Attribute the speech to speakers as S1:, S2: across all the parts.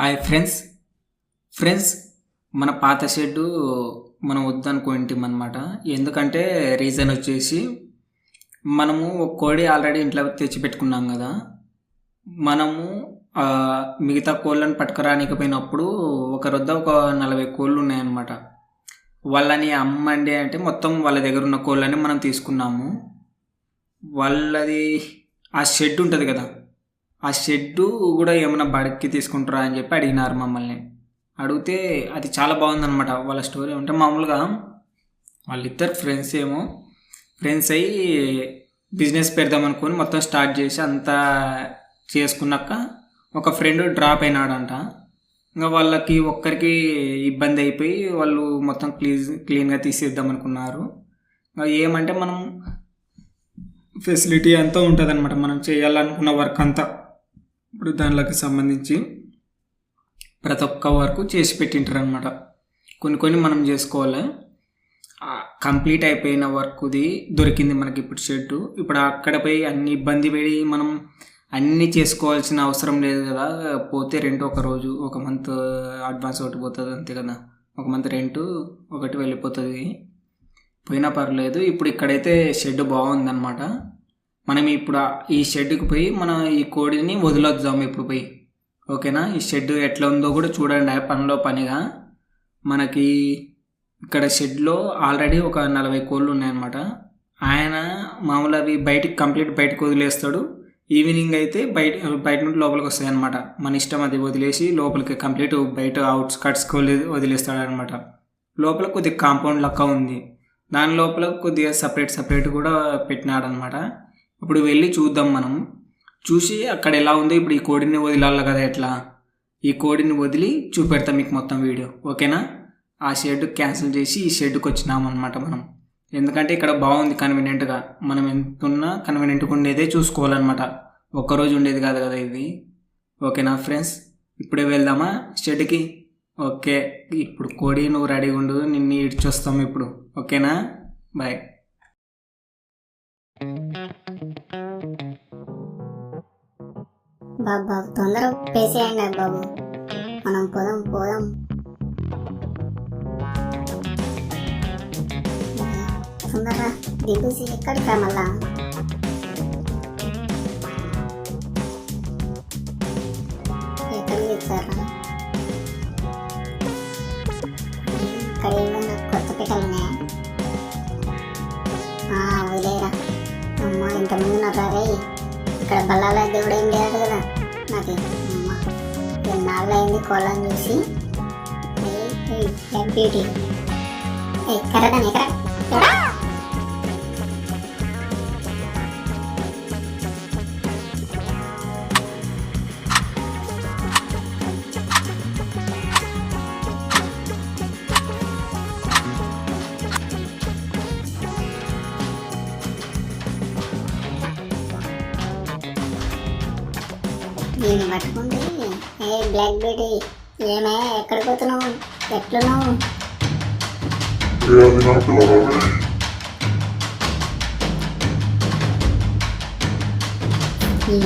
S1: Hi friends. Friends మన పాత shed మనం వద్దనుకో అనమాట ఎందుకంటే రీజన్ వచ్చేసి మనము ఒక కోడి ఆల్రెడీ ఇంట్లో తెచ్చి పెట్టుకున్నాం కదా. మనము మిగతా కోళ్ళని పట్టుకురానికి పోయినప్పుడు ఒక రొద్ద ఒక నలభై కోళ్ళు ఉన్నాయన్నమాట వాళ్ళని అమ్మండి అంటే మొత్తం వాళ్ళ దగ్గర ఉన్న కోళ్ళని మనం తీసుకున్నాము. వాళ్ళది ఆ షెడ్ ఉంటుంది కదా. ఆ షెడ్డు కూడా ఏమైనా బడికి తీసుకుంటారా అని చెప్పి అడిగినారు మమ్మల్ని. అడిగితే అది చాలా బాగుందనమాట వాళ్ళ స్టోరీ అంటే మామూలుగా వాళ్ళిద్దరు ఫ్రెండ్స్ ఏమో ఫ్రెండ్స్ అయ్యి బిజినెస్ పెడదామనుకొని మొత్తం స్టార్ట్ చేసి అంతా చేసుకున్నాక ఒక ఫ్రెండ్ డ్రాప్ అయినాడంట. ఇంకా వాళ్ళకి ఒక్కరికి ఇబ్బంది అయిపోయి వాళ్ళు మొత్తం క్లీన్ క్లీన్గా తీసేద్దాం అనుకున్నారు. ఇంకా ఏమంటే మనం ఫెసిలిటీ అంతా ఉంటుంది అనమాట మనం చేయాలనుకున్న వర్క్ అంతా. ఇప్పుడు దానిలోకి సంబంధించి ప్రతి ఒక్క వరకు చేసి పెట్టింటారు అనమాట కొన్ని కొన్ని మనం చేసుకోవాలి. కంప్లీట్ అయిపోయిన వర్క్ది దొరికింది మనకి ఇప్పుడు షెడ్ ఇప్పుడు అక్కడ పోయి అన్ని ఇబ్బంది పడి మనం అన్నీ చేసుకోవాల్సిన అవసరం లేదు కదా. పోతే రెంట్ ఒక రోజు ఒక మంత్ అడ్వాన్స్ ఒకటి పోతుంది అంతే కదా. ఒక మంత్ రెంట్ ఒకటి వెళ్ళిపోతుంది. పోయినా పర్లేదు. ఇప్పుడు ఇక్కడైతే షెడ్ బాగుందన్నమాట. మనం ఇప్పుడు ఈ షెడ్కి పోయి మనం ఈ కోడిని వదిలొద్దాం ఇప్పుడు పోయి. ఓకేనా? ఈ షెడ్ ఎట్లా ఉందో కూడా చూడండి ఆ పనిలో పనిగా. మనకి ఇక్కడ షెడ్లో ఆల్రెడీ ఒక నలభై కోళ్ళు ఉన్నాయన్నమాట. ఆయన మామూలు అవి బయటికి కంప్లీట్ బయటకు వదిలేస్తాడు. ఈవినింగ్ అయితే బయట బయట నుండి లోపలికి వస్తాయి అనమాట మన ఇష్టం అది వదిలేసి లోపలికి కంప్లీట్ బయట అవుట్స్ కట్స్కి వదిలేస్తాడు అనమాట లోపల కొద్దిగా కాంపౌండ్ లెక్క ఉంది. దాని లోపల కొద్దిగా సపరేట్ సపరేట్ కూడా పెట్టినాడనమాట ఇప్పుడు వెళ్ళి చూద్దాం మనం. చూసి అక్కడ ఎలా ఉందో ఇప్పుడు ఈ కోడిని వదిలాలి కదా ఎట్లా? ఈ కోడిని వదిలి చూపెడతాం మీకు మొత్తం వీడియో. ఓకేనా? ఆ షెడ్ క్యాన్సిల్ చేసి ఈ షెడ్కి వచ్చినాం అనమాట మనం. ఎందుకంటే ఇక్కడ బాగుంది కన్వీనియంట్గా. మనం ఎంత ఉన్నా కన్వీనియంట్గా ఉండేదే చూసుకోవాలన్నమాట. ఒక్కరోజు ఉండేది కాదు కదా ఇది. ఓకేనా ఫ్రెండ్స్? ఇప్పుడే వెళ్దామా షెడ్కి? ఓకే. ఇప్పుడు కోడి నువ్వు రెడీగా ఉండు నిన్ను ఇడ్చొస్తాం ఇప్పుడు. ఓకేనా? బాయ్.
S2: బాబు బాబు తొందర పేసేయండి బాబు. మనం పోదాం పోదాం. తొందరగా దిగేసి ఎక్కడికా మళ్ళా? ఇక్కడ బల్లాల దేవుడు ఏం లేదు కదా నాకు ఎన్నాళ్ళు అయింది కోళ్ళని చూసి బ్యూటీ కరెక్ట్ ఎక్కడ ఎక్కడ దీన్ని పట్టుకుంటే ఏ బ్లాక్ బ్యూటీ ఏమే ఎక్కడికి పోతున్నావు? ఎట్లున్నావు?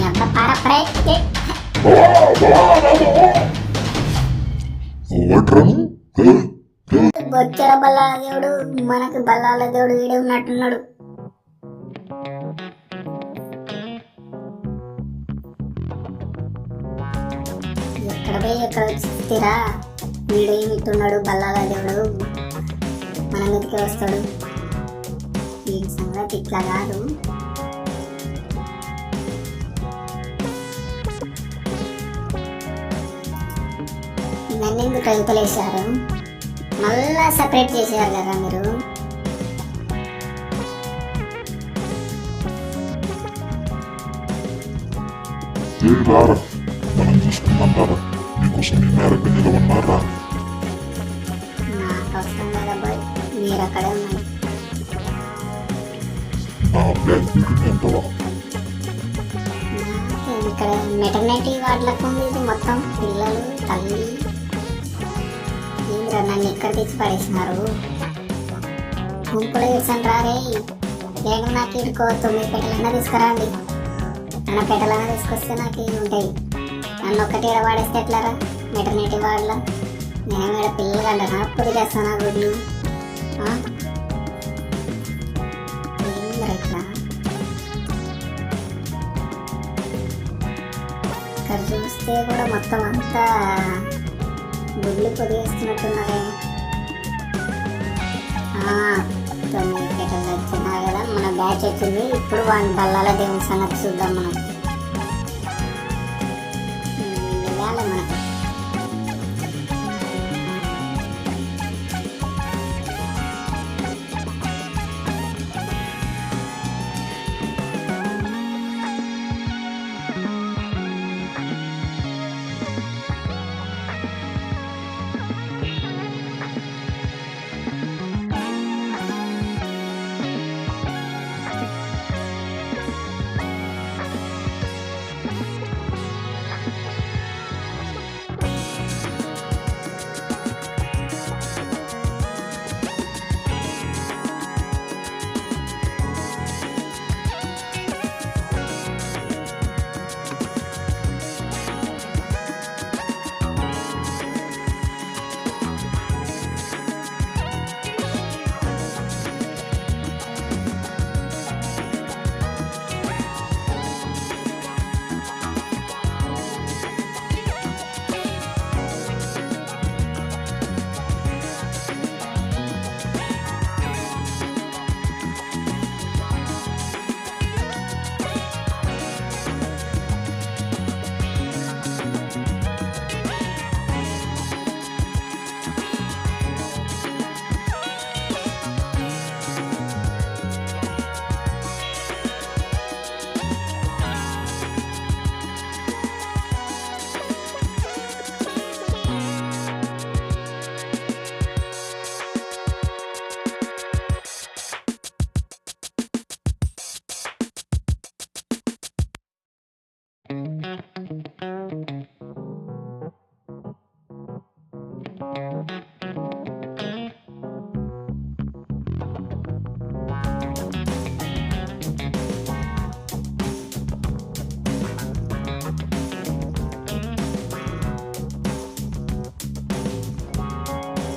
S2: అబ్బ పారపడే బొచ్చర బల్లాల దేవుడు మనకు బల్లాల దేవుడు వీడే ఉన్నట్టున్నాడు. ఎక్కడ పోయి ఎక్కడ వచ్చిరా వీడు ఏమిట్టున్నాడు బల్లాగా దేవుడు మన మీదకి వస్తాడు. ఈ సంగతి ఇట్లా కాదు. నన్ను ఎందుకు కలుపలేశారు మళ్ళా సపరేట్ చేసేయాలి కదా మీరు?
S3: ఏ రారా మనం చూసుకుందాం నీకోసం నీ మేరకు నిలవన్నారా నా బ్లాక్ ఎంతవా?
S2: నాకు ఇక్కడ మెటర్నిటీ వార్డులకు ఇది మొత్తం పిల్లలు తల్లి. ఏంద్రా నన్ను ఇక్కడ తెచ్చి పడేసినారు? గుంపులో వేసాను రారే నేను నాకు ఇడుకో తొమ్మిది పెట్టలన్నా తీసుకురండి. అన్న పెట్టలన్నా తీసుకొస్తే నాకు ఉంటాయి. నన్ను ఒక్కటి వాడేస్తే ఎట్లారా? మెటర్నిటీ వార్డులో నేను ఇక్కడ పిల్లలు కంటానా పొదిగేస్తానా గుడ్లు? ఆ? ఏందిరా ఇట్లా? ఇక్కడ చూస్తే కూడా మొత్తం అంతా గుడ్లు పొదిగేస్తున్నట్టున్నారే ఆ, తొమ్మిది వచ్చినా కదా మన బ్యాచ్ వచ్చింది. ఇప్పుడు వాళ్ళ బల్లాల దేవుని సంగతి చూద్దాం మనం.
S3: Oh.